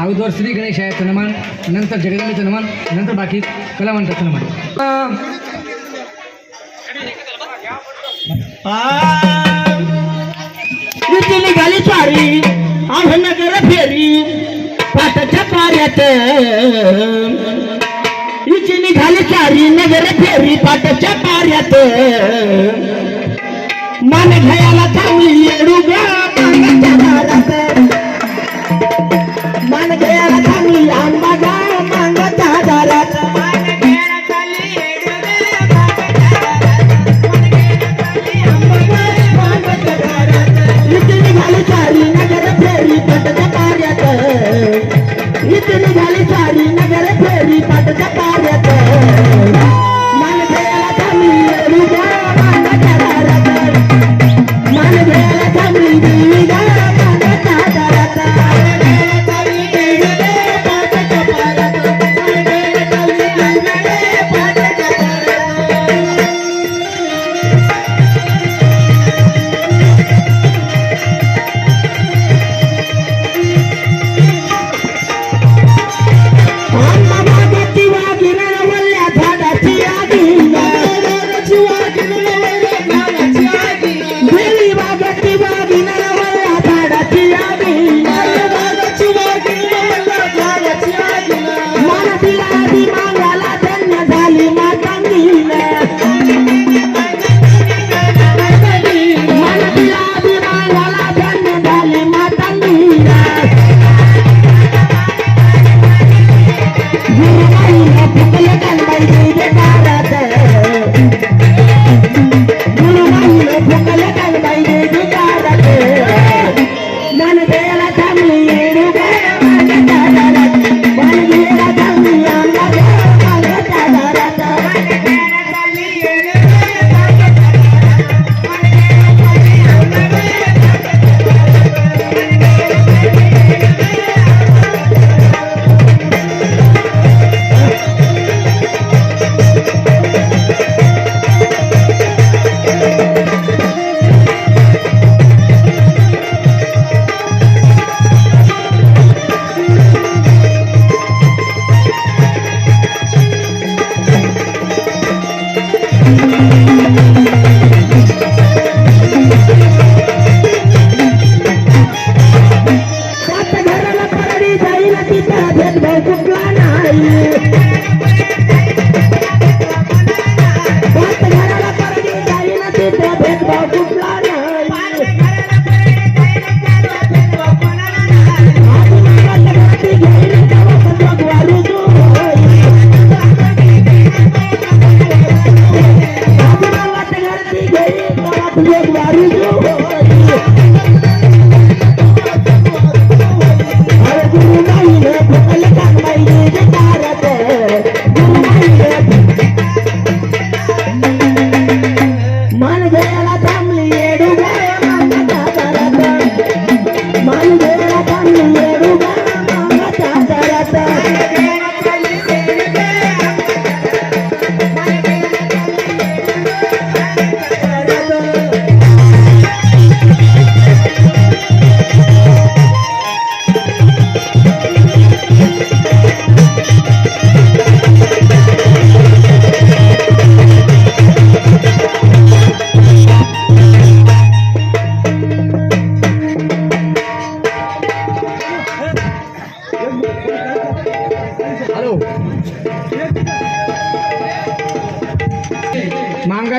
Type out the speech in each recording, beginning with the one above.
अगोदर श्री गणेश आहे हनुमान नंतर जगदंबेचं हनुमान नंतर बाकी कलावंताचं नमन. अं, निघाली सारी आम्ही नगर फेरी पाटाच्या पाऱ्यात. हिची निघाली सारी नगर फेरी पाटाच्या पाऱ्यात. मान घ्यायला चांगली aí.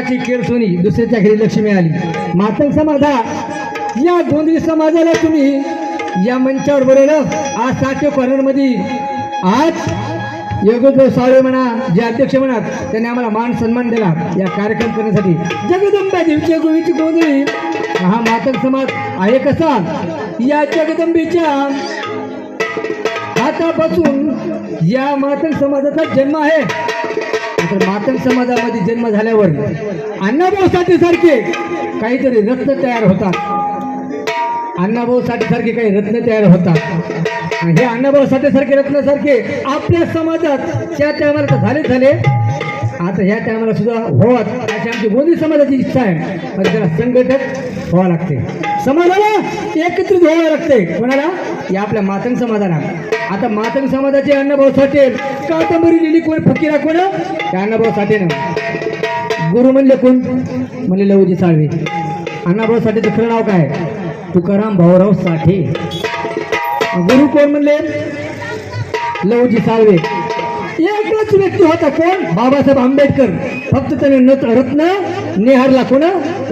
मांगाची केरसोनी दुसऱ्याच्या घरी लक्ष्मी आली. मातंग समाजा या दोन्ही समाजाला तुम्ही या मंचावर बोलवलं. आज साठे कॉर्नरमध्ये आज योगेंद्र साळे म्हणा जे अध्यक्ष म्हणा त्यांनी आम्हाला मान सन्मान दिला या कार्यक्रम करण्यासाठी. जगदंबा देवीच्या गोवीची गोंधळी हा मातंग समाज आहे कसा? या जगदंबेच्या हातापासून या मातंग समाजाचा जन्म आहे. तर मातंग समाजामध्ये जन्म झाल्यावर अण्णाभाऊ साठे सारखे काहीतरी रत्न तयार होतात. अण्णाभाऊ साठे सारखे काही रत्न तयार होतात. आणि हे अण्णाभाऊ साठे सारखे रत्न सारखे आपल्या समाजात त्या टायमाला तर झाले झाले. आता ह्या टायमाला सुद्धा होत अशी आमची मोदी समाजाची इच्छा आहे. पण त्याला संघटक व्हावं लागते. समाजाला एकत्रित व्हावं लागते. कोणाला? या आपल्या मातंग समाजाला. आता मातंग समाजाचे अण्णाभाऊ साठे कादंबरी लिहिली कोण? फकीरा कोण? त्या अण्णाभाऊ साठेनं. गुरु म्हणले कोण? म्हणले लवजी साळवे. अण्णाभाऊ साठेचं खरं नाव काय? तुकाराम भाऊराव साठे. गुरु कोण म्हणले? लवजी साळवे. एकच व्यक्ती होता कोण? बाबासाहेब आंबेडकर. फक्त त्याने रत्न नेहारला कोण?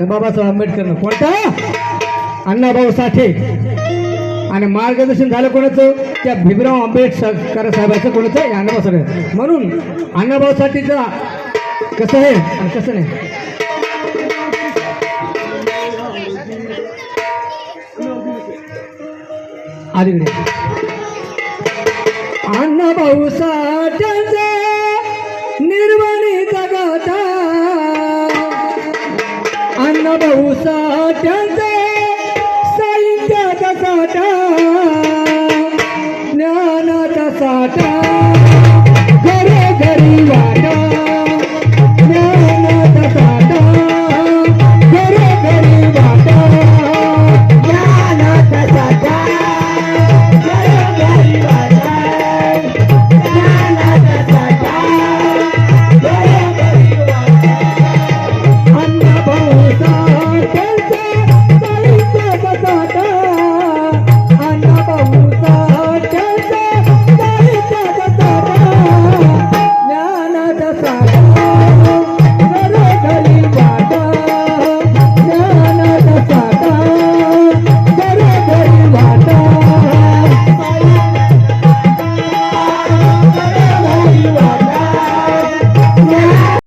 बाबासाहेब आंबेडकरनं. कोणता? अण्णाभाऊ साठे. आणि मार्गदर्शन झालं कोणाचं? त्या भीमराव आंबेडकर साहेबाचं कोणाचं आहे? अण्णाभाऊ साहेब म्हणून अण्णाभाऊ कसं आहे? आणि कसं नाही? अलीकडे अण्णाभाऊ साठ्यांचा निर्वाणी जगाता अण्णाभाऊ साठ्यांचा